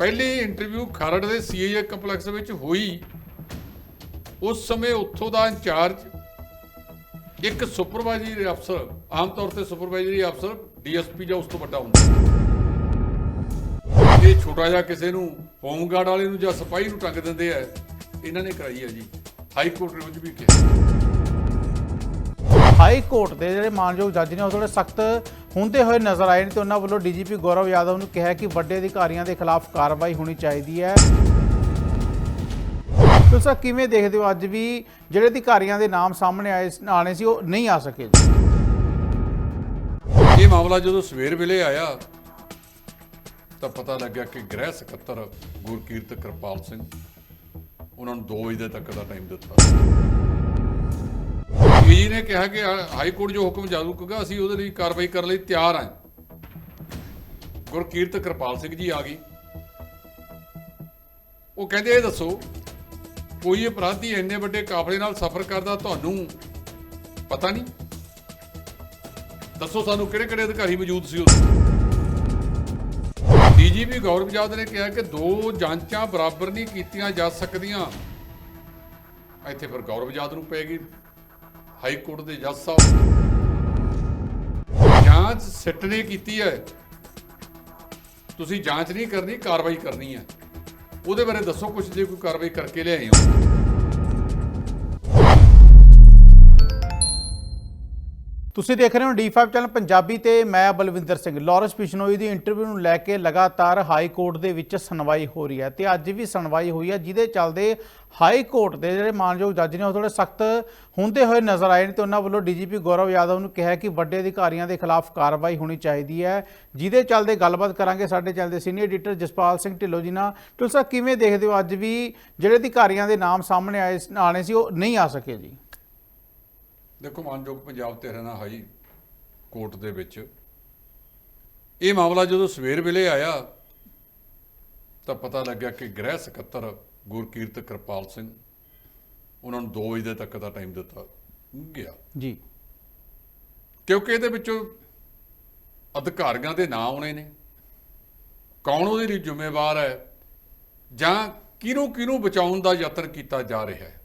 ਪਹਿਲੀ ਇੰਟਰਵਿਊ ਖਰੜ ਦੇ CA complex ਵਿੱਚ ਹੋਈ। ਉਸ ਸਮੇਂ ਉੱਥੋਂ ਦਾ ਇੰਚਾਰਜ, ਇੱਕ ਸੁਪਰਵਾਈਜ਼ਰੀ ਅਫਸਰ ਆਮ ਤੌਰ ਤੇ ਸੁਪਰਵਾਈਜ਼ਰੀ ਅਫਸਰ ਡੀਐਸਪੀ ਜਾਂ ਉਸ ਤੋਂ ਵੱਡਾ ਹੁੰਦਾ। ਇਹ ਛੋਟਾ ਜਿਹਾ ਕਿਸੇ ਨੂੰ ਹੋਮਗਾਰਡ ਵਾਲੇ ਨੂੰ ਜਾਂ ਸਿਪਾਹੀ ਨੂੰ ਟੰਗ ਦਿੰਦੇ ਆ, ਇਹਨਾਂ ਨੇ ਕਰਾਈ ਹੈ ਜੀ। ਹਾਈ ਕੋਰਟ ਵਿੱਚ ਵੀ ਕਿਹਾ। ਹਾਈ ਕੋਰਟ ਦੇ ਜਿਹੜੇ ਮਾਨਯੋਗ ਜੱਜ ਨੇ, ਉਹ ਥੋੜੇ ਸਖਤ ਹੁੰਦੇ ਹੋਏ ਨਜ਼ਰ ਆਏ ਨੇ ਤੇ ਉਹਨਾਂ ਵੱਲੋਂ ਡੀਜੀਪੀ ਗੌਰਵ ਯਾਦਵ ਨੂੰ ਕਿਹਾ ਕਿ ਵੱਡੇ ਅਧਿਕਾਰੀਆਂ ਦੇ ਖਿਲਾਫ ਕਾਰਵਾਈ ਹੋਣੀ ਚਾਹੀਦੀ ਹੈ। ਤੁਸੀਂ ਕਿਵੇਂ ਦੇਖਦੇ ਹੋ ਅੱਜ ਵੀ ਜਿਹੜੇ ਅਧਿਕਾਰੀਆਂ ਦੇ ਨਾਮ ਸਾਹਮਣੇ ਆਏ ਆਣੇ ਸੀ, ਉਹ ਨਹੀਂ ਆ ਸਕੇ? ਇਹ ਮਾਮਲਾ ਜਦੋਂ ਸਵੇਰ ਵੇਲੇ ਆਇਆ, ਤਾਂ ਪਤਾ ਲੱਗਿਆ ਕਿ ਗ੍ਰਹਿ ਸਕੱਤਰ ਗੁਰਕੀਰਤ ਕਿਰਪਾਲ ਸਿੰਘ, ਉਹਨਾਂ ਨੂੰ 2 ਵਜੇ ਤੱਕ ਦਾ ਟਾਈਮ ਦਿੱਤਾ। ਜੀ ਨੇ ਕਿਹਾ ਕਿ ਹਾਈ ਕੋਰਟ ਜੋ ਹੁਕਮ ਜਾਰੀ ਕਰੇਗਾ ਅਸੀਂ ਉਹਦੇ ਲਈ ਕਾਰਵਾਈ ਕਰਨ ਲਈ ਤਿਆਰ ਹਾਂ। ਗੁਰਕੀਰਤ ਕਿਰਪਾਲ ਸਿੰਘ ਜੀ ਆ ਗਈ। ਉਹ ਕਹਿੰਦੇ, ਇਹ ਦੱਸੋ, ਕੋਈ ਅਪਰਾਧੀ ਇੰਨੇ ਵੱਡੇ ਕਾਫਲੇ ਨਾਲ ਸਫ਼ਰ ਕਰਦਾ, ਤੁਹਾਨੂੰ ਪਤਾ ਨਹੀਂ? ਦੱਸੋ ਸਾਨੂੰ ਕਿਹੜੇ ਕਿਹੜੇ ਅਧਿਕਾਰੀ ਮੌਜੂਦ ਸੀ ਉਦੋਂ ਡੀਜੀਪੀ ਗੌਰਵ ਜਾਦ ਨੇ ਕਿਹਾ ਕਿ ਦੋ ਜਾਂਚਾਂ ਬਰਾਬਰ ਨਹੀਂ ਕੀਤੀਆਂ ਜਾ ਸਕਦੀਆਂ। ਇੱਥੇ ਫਿਰ ਗੌਰਵ ਜਾਦ ਨੂੰ ਪਏਗੀ ਹਾਈ ਕੋਰਟ ਦੇ ਜੱਜ ਸਾਹਿਬ ਜਾਂਚ ਸਿੱਟ ਨੇ ਕੀਤੀ ਹੈ। ਤੁਸੀਂ ਜਾਂਚ ਨਹੀਂ ਕਰਨੀ, ਕਾਰਵਾਈ ਕਰਨੀ ਹੈ। ਉਹਦੇ ਬਾਰੇ ਦੱਸੋ ਕੁਝ ਜੇ ਕੋਈ ਕਾਰਵਾਈ ਕਰਕੇ ਲਿਆਏ ਹੋ। ਤੁਸੀਂ ਦੇਖ ਰਹੇ ਹੋ D5 ਚੈਨਲ ਪੰਜਾਬੀ ਤੇ ਮੈਂ ਬਲਵਿੰਦਰ ਸਿੰਘ। ਲਾਰੈਂਸ ਬਿਸ਼ਨੋਈ ਦੀ ਇੰਟਰਵਿਊ ਨੂੰ ਲੈ ਕੇ ਲਗਾਤਾਰ ਹਾਈ ਕੋਰਟ ਦੇ ਵਿੱਚ ਸੁਣਵਾਈ ਹੋ ਰਹੀ ਹੈ ਤੇ ਅੱਜ ਵੀ ਸੁਣਵਾਈ ਹੋਈ ਹੈ, ਜਿਹਦੇ ਚੱਲਦੇ ਹਾਈ ਕੋਰਟ ਦੇ ਜਿਹੜੇ ਮਾਨਯੋਗ ਜੱਜ ਨੇ ਉਹ ਥੋੜੇ ਸਖਤ ਹੁੰਦੇ ਹੋਏ ਨਜ਼ਰ ਆਏ ਨੇ ਤੇ ਉਹਨਾਂ ਵੱਲੋਂ ਡੀਜੀਪੀ ਗੌਰਵ ਯਾਦਵ ਨੂੰ ਕਿਹਾ ਕਿ ਵੱਡੇ ਅਧਿਕਾਰੀਆਂ ਦੇ ਖਿਲਾਫ ਕਾਰਵਾਈ ਹੋਣੀ ਚਾਹੀਦੀ ਹੈ। ਜਿਹਦੇ ਚੱਲਦੇ ਗੱਲਬਾਤ ਕਰਾਂਗੇ ਸਾਡੇ ਚੱਲਦੇ ਸੀਨੀਅਰ ਐਡੀਟਰ ਜਸਪਾਲ ਸਿੰਘ ਢਿੱਲੋਂ ਜੀ ਨਾਲ। ਢਿੱਲੋਂ ਸਾਹਿਬ ਕਿਵੇਂ ਦੇਖਦੇ ਹੋ? ਅੱਜ ਵੀ ਜਿਹੜੇ ਅਧਿਕਾਰੀਆਂ ਦੇ ਨਾਮ ਸਾਹਮਣੇ ਆਏ ਆਣੇ ਸੀ, ਉਹ ਨਹੀਂ ਆ ਸਕੇ ਜੀ। ਦੇਖੋ ਮਾਨਯੋਗ ਪੰਜਾਬ ਤੇ ਹਰਿਆਣਾ ਹਾਈ ਕੋਰਟ ਦੇ ਵਿੱਚ ਇਹ ਮਾਮਲਾ ਜਦੋਂ ਸਵੇਰ ਵੇਲੇ ਆਇਆ ਤਾਂ ਪਤਾ ਲੱਗਿਆ ਕਿ ਗ੍ਰਹਿ ਸਕੱਤਰ ਗੁਰਕੀਰਤ ਕਿਰਪਾਲ ਸਿੰਘ ਉਹਨਾਂ ਨੂੰ 2 ਵਜੇ ਤੱਕ ਦਾ ਟਾਈਮ ਦਿੱਤਾ ਗਿਆ। ਜੀ। ਕਿਉਂਕਿ ਇਹਦੇ ਵਿੱਚੋਂ ਅਧਿਕਾਰੀਆਂ ਦੇ ਨਾਂ ਆਉਣੇ ਨੇ ਕੌਣ ਉਹਦੇ ਲਈ ਜ਼ਿੰਮੇਵਾਰ ਹੈ ਜਾਂ ਕਿਹਨੂੰ ਕਿਹਨੂੰ ਬਚਾਉਣ ਦਾ ਯਤਨ ਕੀਤਾ ਜਾ ਰਿਹਾ ਹੈ।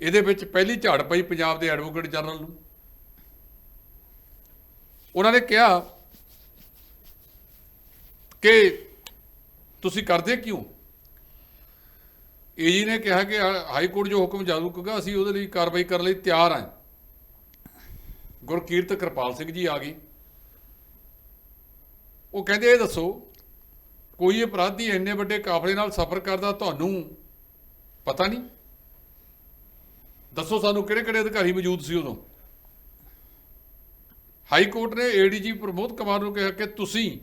ਇਹਦੇ ਵਿੱਚ ਪਹਿਲੀ ਝਾੜ ਪਈ ਪੰਜਾਬ ਦੇ ਐਡਵੋਕੇਟ ਜਨਰਲ ਨੂੰ। ਉਹਨਾਂ ਨੇ ਕਿਹਾ ਕਿ ਤੁਸੀਂ ਕਰਦੇ ਕਿਉਂ? ਏਜੀ ਨੇ ਕਿਹਾ ਕਿ ਹਾਈ ਕੋਰਟ ਜੋ ਹੁਕਮ ਜਾਰੀ ਕਰੇਗਾ ਅਸੀਂ ਉਹਦੇ ਲਈ ਕਾਰਵਾਈ ਕਰਨ ਲਈ ਤਿਆਰ ਹਾਂ। ਗੁਰਕੀਰਤ ਕਿਰਪਾਲ ਸਿੰਘ ਜੀ ਆ ਗਏ। ਉਹ ਕਹਿੰਦੇ, ਇਹ ਦੱਸੋ, ਕੋਈ ਅਪਰਾਧੀ ਇੰਨੇ ਵੱਡੇ ਕਾਫਲੇ ਨਾਲ ਸਫ਼ਰ ਕਰਦਾ, ਤੁਹਾਨੂੰ ਪਤਾ ਨਹੀਂ? ਦੱਸੋ ਸਾਨੂੰ ਕਿਹੜੇ ਕਿਹੜੇ ਅਧਿਕਾਰੀ ਮੌਜੂਦ ਸੀ ਉਦੋਂ? ਹਾਈ ਕੋਰਟ ਨੇ ਏਡੀਜੀ ਪ੍ਰਮੋਦ ਕੁਮਾਰ ਨੂੰ ਕਿਹਾ ਕਿ ਤੁਸੀਂ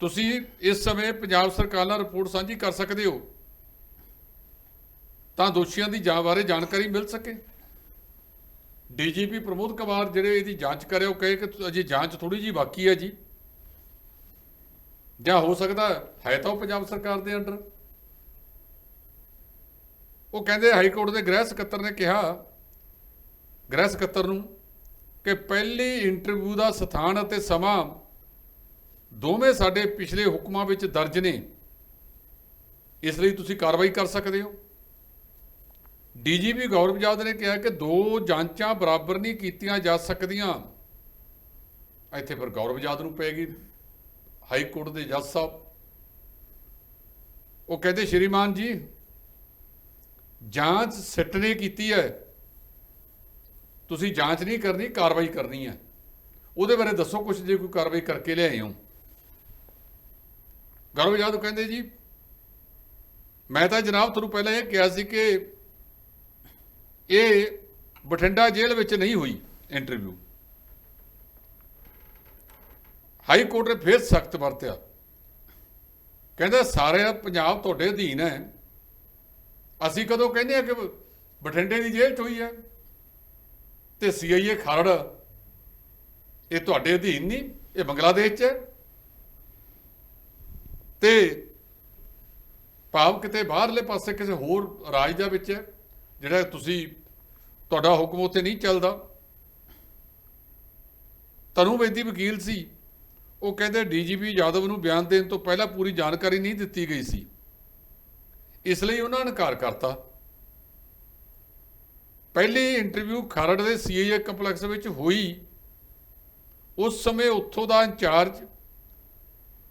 ਤੁਸੀਂ ਇਸ ਸਮੇਂ ਪੰਜਾਬ ਸਰਕਾਰ ਨਾਲ ਰਿਪੋਰਟ ਸਾਂਝੀ ਕਰ ਸਕਦੇ ਹੋ। ਤਾਂ ਦੋਸ਼ੀਆਂ ਦੀ ਜਾਂਚ ਬਾਰੇ ਜਾਣਕਾਰੀ ਮਿਲ ਸਕੇ। ਡੀਜੀਪੀ ਪ੍ਰਮੋਦ ਕੁਮਾਰ ਜਿਹੜੇ ਇਹਦੀ ਜਾਂਚ ਕਰੇ, ਉਹ ਕਹੇ ਕਿ ਅਜੇ ਜਾਂਚ ਥੋੜੀ ਜੀ ਬਾਕੀ ਹੈ ਜੀ। ਜਾਂ ਹੋ ਸਕਦਾ ਹੈ ਤਾਂ ਉਹ ਪੰਜਾਬ ਸਰਕਾਰ ਦੇ ਅੰਡਰ। ਉਹ ਕਹਿੰਦੇ ਹਾਈ ਕੋਰਟ ਦੇ ਗ੍ਰਹਿ ਸਕੱਤਰ ਨੇ ਕਿਹਾ, ਗ੍ਰਹਿ ਸਕੱਤਰ ਨੂੰ, ਕਿ ਪਹਿਲੀ ਇੰਟਰਵਿਊ ਦਾ ਸਥਾਨ ਅਤੇ ਸਮਾਂ ਦੋਵੇਂ ਸਾਡੇ ਪਿਛਲੇ ਹੁਕਮਾਂ ਵਿੱਚ ਦਰਜ ਨੇ। ਇਸ ਲਈ ਤੁਸੀਂ ਕਾਰਵਾਈ ਕਰ ਸਕਦੇ ਹੋ। ਡੀਜੀਪੀ ਗੌਰਵ ਜਾਦ ਨੇ ਕਿਹਾ ਕਿ ਦੋ ਜਾਂਚਾਂ ਬਰਾਬਰ ਨਹੀਂ ਕੀਤੀਆਂ ਜਾ ਸਕਦੀਆਂ। ਇੱਥੇ ਫਿਰ ਗੌਰਵ ਜਾਦ ਨੂੰ ਪਏਗੀ ਹਾਈ ਕੋਰਟ ਦੇ ਜੱਜ ਸਾਹਿਬ। ਉਹ ਕਹਿੰਦੇ, ਸ਼੍ਰੀਮਾਨ ਜੀ ਜਾਂਚ ਸਿੱਟ ਨੇ ਕੀਤੀ ਹੈ। ਤੁਸੀਂ ਜਾਂਚ ਨਹੀਂ ਕਰਨੀ, ਕਾਰਵਾਈ ਕਰਨੀ ਹੈ। ਉਹਦੇ ਬਾਰੇ ਦੱਸੋ ਕੁਝ ਜੇ ਕੋਈ ਕਾਰਵਾਈ ਕਰਕੇ ਲਿਆਏ ਹੋ। ਗੌਰਵ ਜਾਦਵ ਕਹਿੰਦੇ ਜੀ, ਮੈਂ ਤਾਂ ਜਨਾਬ ਤੁਹਾਨੂੰ ਪਹਿਲਾਂ ਇਹ ਕਿਹਾ ਸੀ ਕਿ ਇਹ ਬਠਿੰਡਾ ਜੇਲ੍ਹ ਵਿੱਚ ਨਹੀਂ ਹੋਈ ਇੰਟਰਵਿਊ। ਹਾਈ ਕੋਰਟ ਨੇ ਫਿਰ ਸਖਤ ਵਰਤਿਆ। ਕਹਿੰਦਾ ਸਾਰੇ ਪੰਜਾਬ ਤੁਹਾਡੇ ਅਧੀਨ ਹੈ। ਅਸੀਂ ਕਦੋਂ ਕਹਿੰਦੇ ਆ ਕਿ ਬਠਿੰਡੇ ਦੀ ਜੇਲ੍ਹ 'ਚ ਹੋਈ ਹੈ? ਤੇ ਸੀਆਈਏ ਖਰੜ, ਇਹ ਤੁਹਾਡੇ ਅਧੀਨ ਨਹੀਂ, ਇਹ ਬੰਗਲਾਦੇਸ਼ 'ਚ ਹੈ। ਤੇ ਭਾਵ ਕਿਤੇ ਬਾਹਰਲੇ ਪਾਸੇ ਕਿਸੇ ਹੋਰ ਰਾਜ ਦਾ ਵਿੱਚ ਹੈ, ਜਿਹੜਾ ਤੁਸੀਂ, ਤੁਹਾਡਾ ਹੁਕਮ ਉੱਥੇ ਨਹੀਂ ਚੱਲਦਾ। ਤਨੂ ਬੇਦੀ ਵਕੀਲ ਸੀ, ਉਹ ਕਹਿੰਦੇ ਡੀਜੀਪੀ ਯਾਦਵ ਨੂੰ ਬਿਆਨ ਦੇਣ ਤੋਂ ਪਹਿਲਾਂ ਪੂਰੀ ਜਾਣਕਾਰੀ ਨਹੀਂ ਦਿੱਤੀ ਗਈ ਸੀ। ਇਸ ਲਈ ਉਹਨਾਂ ਨੇ ਇਨਕਾਰ ਕਰਤਾ। ਪਹਿਲੀ ਇੰਟਰਵਿਊ ਖਰੜ ਦੇ ਸੀਏ ਕੰਪਲੈਕਸ ਵਿੱਚ ਹੋਈ। ਉਸ ਸਮੇਂ ਉੱਥੋਂ ਦਾ ਇੰਚਾਰਜ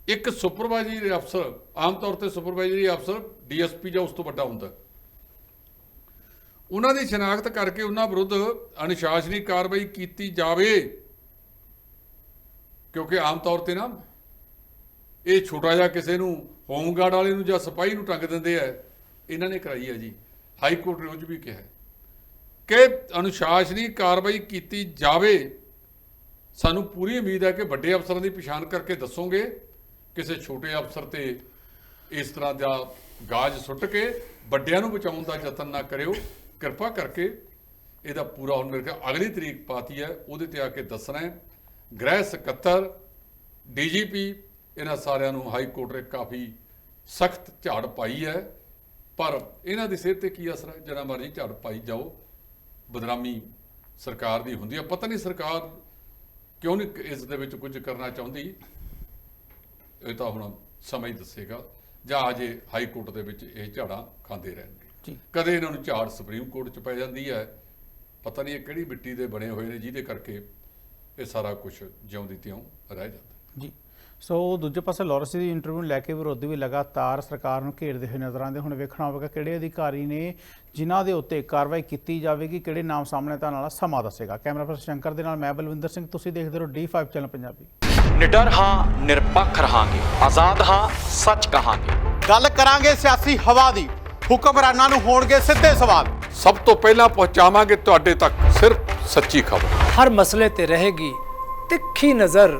ਇੱਕ ਸੁਪਰਵਾਈਜ਼ਰੀ ਅਫਸਰ ਆਮ ਤੌਰ ਤੇ ਸੁਪਰਵਾਈਜ਼ਰੀ ਅਫਸਰ ਡੀਐਸਪੀ ਜਾਂ ਉਸ ਤੋਂ ਵੱਡਾ ਹੁੰਦਾ। ਉਹਨਾਂ ਦੀ ਸ਼ਨਾਖਤ ਕਰਕੇ ਉਹਨਾਂ ਵਿਰੁੱਧ ਅਨੁਸ਼ਾਸਨੀ ਕਾਰਵਾਈ ਕੀਤੀ ਜਾਵੇ। ਕਿਉਂਕਿ ਆਮ ਤੌਰ ਤੇ ਨਾ ਇਹ ਛੋਟਾ ਜਿਹਾ ਕਿਸੇ ਨੂੰ ਹੋਮਗਾਰਡ ਵਾਲੇ ਨੂੰ ਜਾਂ ਸਿਪਾਹੀ ਨੂੰ ਟੰਗ ਦਿੰਦੇ ਆ, ਇਹਨਾਂ ਨੇ ਕਰਾਈ ਹੈ ਜੀ। ਹਾਈ ਕੋਰਟ ਨੇ ਉਹ ਵੀ ਕਿਹਾ ਕਿ ਅਨੁਸ਼ਾਸਨੀ ਕਾਰਵਾਈ ਕੀਤੀ ਜਾਵੇ। ਸਾਨੂੰ ਪੂਰੀ ਉਮੀਦ ਹੈ ਕਿ ਵੱਡੇ ਅਫਸਰਾਂ ਦੀ ਪਛਾਣ ਕਰਕੇ ਦੱਸੋਗੇ, ਕਿਸੇ ਛੋਟੇ ਅਫਸਰ ਤੇ ਇਸ ਤਰ੍ਹਾਂ ਦਾ ਗਾਜ ਸੁੱਟ ਕੇ ਵੱਡਿਆਂ ਨੂੰ ਬਚਾਉਣ ਦਾ ਯਤਨ ਨਾ ਕਰਿਓ। ਕਿਰਪਾ ਕਰਕੇ ਇਹਦਾ ਪੂਰਾ ਹੁਣ ਮੇਰੇ ਖਿਆਲ ਅਗਲੀ ਤਰੀਕ ਪਾਤੀ ਹੈ, ਉਹਦੇ ਤੇ ਆ ਕੇ ਦੱਸਣਾ ਹੈ। ਗ੍ਰਹਿ ਸਕੱਤਰ, ਡੀਜੀਪੀ ਇਹਨਾਂ ਸਾਰਿਆਂ ਨੂੰ ਹਾਈ ਕੋਰਟ ਨੇ ਕਾਫੀ ਸਖਤ ਝਾੜ ਪਾਈ ਹੈ। ਪਰ ਇਹਨਾਂ ਦੀ ਸਿਹਤ ਤੇ ਕੀ ਅਸਰ ਹੈ? ਜਿਹੜਾ ਮਰਜ਼ੀ ਝਾੜ ਪਾਈ ਜਾਓ। ਬਦਨਾਮੀ ਸਰਕਾਰ ਦੀ ਹੁੰਦੀ ਹੈ। ਪਤਾ ਨਹੀਂ ਸਰਕਾਰ ਕਿਉਂ ਨਹੀਂ ਇਸ ਦੇ ਵਿੱਚ ਕੁਝ ਕਰਨਾ ਚਾਹੁੰਦੀ। ਇਹ ਤਾਂ ਹੁਣ ਸਮਾਂ ਹੀ ਦੱਸੇਗਾ। ਜਾਂ ਅਜੇ ਹਾਈ ਕੋਰਟ ਦੇ ਵਿੱਚ ਇਹ ਝਾੜਾਂ ਖਾਂਦੇ ਰਹਿਣਗੇ। ਕਦੇ ਇਹਨਾਂ ਨੂੰ ਝਾੜ ਸੁਪਰੀਮ ਕੋਰਟ 'ਚ ਪੈ ਜਾਂਦੀ ਹੈ। ਪਤਾ ਨਹੀਂ ਇਹ ਕਿਹੜੀ ਮਿੱਟੀ ਦੇ ਬਣੇ ਹੋਏ ਨੇ ਜਿਹਦੇ ਕਰਕੇ ਇਹ ਸਾਰਾ ਕੁਝ ਜਿਉਂ ਦੀ ਤਿਉਂ ਰਹਿ ਜਾਂਦਾ। ਜੀ। ਸੋ ਦੂਜੇ ਪਾਸੇ ਲਾਰੈਂਸ ਦੀ ਇੰਟਰਵਿਊ ਲੈ ਕੇ ਵਿਰੋਧੀ ਵੀ ਲਗਾਤਾਰ ਸਰਕਾਰ ਨੂੰ ਘੇਰਦੇ ਹੋਏ ਨਜ਼ਰ ਆਉਂਦੇ। ਹੁਣ ਵੇਖਣਾ ਹੋਵੇਗਾ ਕਿਹੜੇ ਅਧਿਕਾਰੀ ਨੇ ਜਿਨ੍ਹਾਂ ਦੇ ਉੱਤੇ ਕਾਰਵਾਈ ਕੀਤੀ ਜਾਵੇਗੀ ਕਿਹੜੇ ਨਾਮ ਸਾਹਮਣੇ ਤਾਂ ਵਾਲਾ ਸਮਾਂ ਦੱਸੇਗਾ। ਕੈਮਰਾ ਪਰਸਨ ਸ਼ੰਕਰ ਦੇ ਨਾਲ ਮੈਂ ਬਲਵਿੰਦਰ ਸਿੰਘ ਤੁਸੀਂ ਦੇਖਦੇ ਰਹੋ D5 ਚੈਨਲ ਪੰਜਾਬੀ। ਨਿਡਰ ਹਾਂ ਨਿਰਪੱਖ ਰਹਾਂਗੇ। ਆਜ਼ਾਦ ਹਾਂ ਸੱਚ ਕਹਾਂਗੇ। ਗੱਲ ਕਰਾਂਗੇ ਸਿਆਸੀ ਹਵਾ ਦੀ। ਹੁਕਮਰਾਨਾਂ ਨੂੰ ਹੋਣਗੇ ਸਿੱਧੇ ਸਵਾਲ। ਸਭ ਤੋਂ ਪਹਿਲਾਂ ਪਹੁੰਚਾਵਾਂਗੇ ਤੁਹਾਡੇ ਤੱਕ ਸਿਰਫ ਸੱਚੀ ਖਬਰ। ਹਰ ਮਸਲੇ ਤੇ ਰਹੇਗੀ ਤਿੱਖੀ ਨਜ਼ਰ।